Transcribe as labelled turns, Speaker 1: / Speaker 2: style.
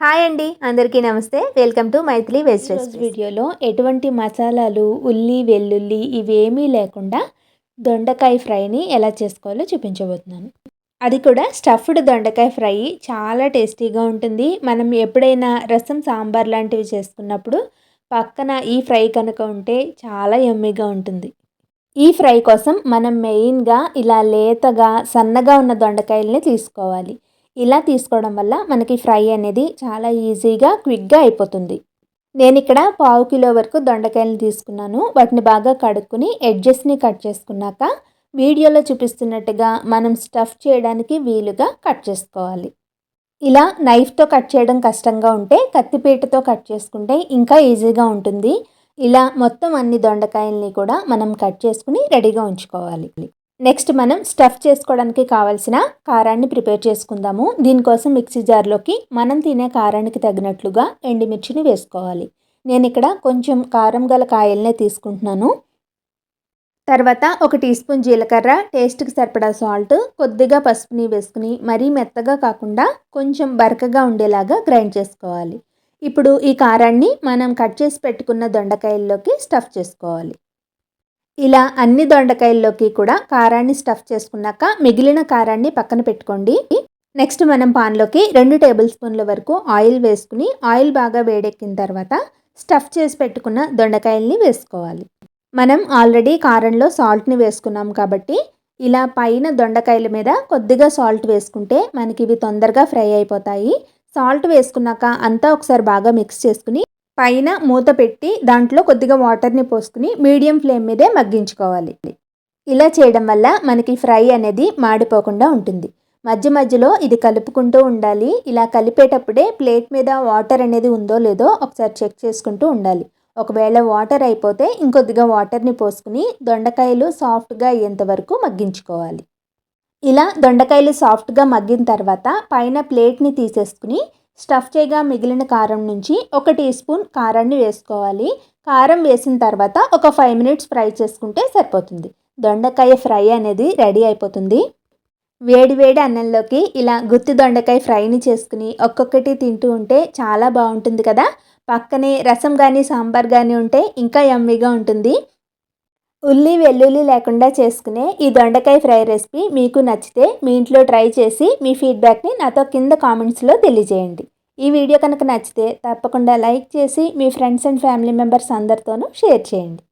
Speaker 1: Hi అండి అందరికీ నమస్తే. Welcome to Maithili veg recipes
Speaker 2: వీడియోలో ఎటువంటి మసాలాలు ఉల్లి వెల్లుల్లి ఇవేమీ లేకుండా దొండకాయ ఫ్రైని ఎలా చేసుకోవాలో చూపించబోతున్నాను. అది కూడా స్టఫ్డ్ దొండకాయ ఫ్రై. చాలా టేస్టీగా ఉంటుంది. మనం ఎప్పుడైనా రసం సాంబార్ లాంటివి చేసుకున్నప్పుడు పక్కన ఈ ఫ్రై కనుక ఉంటే చాలా ఎమ్మీగా ఉంటుంది. ఈ ఫ్రై కోసం మనం మెయిన్గా ఇలా లేతగా సన్నగా ఉన్న దొండకాయల్ని తీసుకోవాలి. ఇలా తీసుకోవడం వల్ల మనకి ఫ్రై అనేది చాలా ఈజీగా క్విక్గా అయిపోతుంది. నేను ఇక్కడ పావు కిలో వరకు దొండకాయలను తీసుకున్నాను. వాటిని బాగా కడుక్కుని ఎడ్జెస్ని కట్ చేసుకున్నాక వీడియోలో చూపిస్తున్నట్టుగా మనం స్టఫ్ చేయడానికి వీలుగా కట్ చేసుకోవాలి. ఇలా నైఫ్తో కట్ చేయడం కష్టంగా ఉంటే కత్తిపీటతో కట్ చేసుకుంటే ఇంకా ఈజీగా ఉంటుంది. ఇలా మొత్తం అన్ని దొండకాయల్ని కూడా మనం కట్ చేసుకుని రెడీగా ఉంచుకోవాలి. నెక్స్ట్ మనం స్టఫ్ చేసుకోవడానికి కావాల్సిన కారాన్ని ప్రిపేర్ చేసుకుందాము. దీనికోసం మిక్సీ జార్లోకి మనం తినే కారానికి తగినట్లుగా ఎండుమిర్చిని వేసుకోవాలి. నేను ఇక్కడ కొంచెం కారం గల కాయలనే తీసుకుంటున్నాను. తర్వాత ఒక టీ స్పూన్ జీలకర్ర టేస్ట్కి సరిపడా సాల్ట్ కొద్దిగా పసుపుని వేసుకుని మరీ మెత్తగా కాకుండా కొంచెం బరకగా ఉండేలాగా గ్రైండ్ చేసుకోవాలి. ఇప్పుడు ఈ కారాన్ని మనం కట్ చేసి పెట్టుకున్న దొండకాయల్లోకి స్టఫ్ చేసుకోవాలి. ఇలా అన్ని దొండకాయల్లోకి కూడా కారాన్ని స్టఫ్ చేసుకున్నాక మిగిలిన కారాన్ని పక్కన పెట్టుకోండి. నెక్స్ట్ మనం పాన్లోకి రెండు టేబుల్ స్పూన్ల వరకు ఆయిల్ వేసుకుని ఆయిల్ బాగా వేడెక్కిన తర్వాత స్టఫ్ చేసి పెట్టుకున్న దొండకాయల్ని వేసుకోవాలి. మనం ఆల్రెడీ కారంలో సాల్ట్ని వేసుకున్నాం కాబట్టి ఇలా పైన దొండకాయల మీద కొద్దిగా సాల్ట్ వేసుకుంటే మనకి ఇవి తొందరగా ఫ్రై అయిపోతాయి. సాల్ట్ వేసుకున్నాక అంతా ఒకసారి బాగా మిక్స్ చేసుకుని పైన మూత పెట్టి దాంట్లో కొద్దిగా వాటర్ని పోసుకుని మీడియం ఫ్లేమ్ మీదే మగ్గించుకోవాలి. ఇలా చేయడం వల్ల మనకి ఫ్రై అనేది మాడిపోకుండా ఉంటుంది. మధ్య మధ్యలో ఇది కలుపుకుంటూ ఉండాలి. ఇలా కలిపేటప్పుడే ప్లేట్ మీద వాటర్ అనేది ఉందో లేదో ఒకసారి చెక్ చేసుకుంటూ ఉండాలి. ఒకవేళ వాటర్ అయిపోతే ఇంకొద్దిగా వాటర్ని పోసుకుని దొండకాయలు సాఫ్ట్గా అయ్యేంత వరకు మగ్గించుకోవాలి. ఇలా దొండకాయలు సాఫ్ట్గా మగ్గిన తర్వాత పైన ప్లేట్ని తీసేసుకుని స్టఫ్ చేయగా మిగిలిన కారం నుంచి ఒక టీ స్పూన్ కారాన్ని వేసుకోవాలి. కారం వేసిన తర్వాత ఒక ఫైవ్ మినిట్స్ ఫ్రై చేసుకుంటే సరిపోతుంది. దొండకాయ ఫ్రై అనేది రెడీ అయిపోతుంది. వేడి వేడి అన్నంలోకి ఇలా గుత్తి దొండకాయ ఫ్రైని చేసుకుని ఒక్కొక్కటి తింటూ ఉంటే చాలా బాగుంటుంది కదా. పక్కనే రసం కానీ సాంబార్ కానీ ఉంటే ఇంకా యమ్మీగా ఉంటుంది. ఉల్లి వెల్లుల్లి లేకుండా చేసుకునే ఈ దొండకాయ ఫ్రై రెసిపీ మీకు నచ్చితే మీ ఇంట్లో ట్రై చేసి మీ ఫీడ్బ్యాక్ని నాతో కింద కామెంట్స్లో తెలియజేయండి. ఈ వీడియో కనుక నచ్చితే తప్పకుండా లైక్ చేసి మీ ఫ్రెండ్స్ అండ్ ఫ్యామిలీ మెంబర్స్ అందరితోనూ షేర్ చేయండి.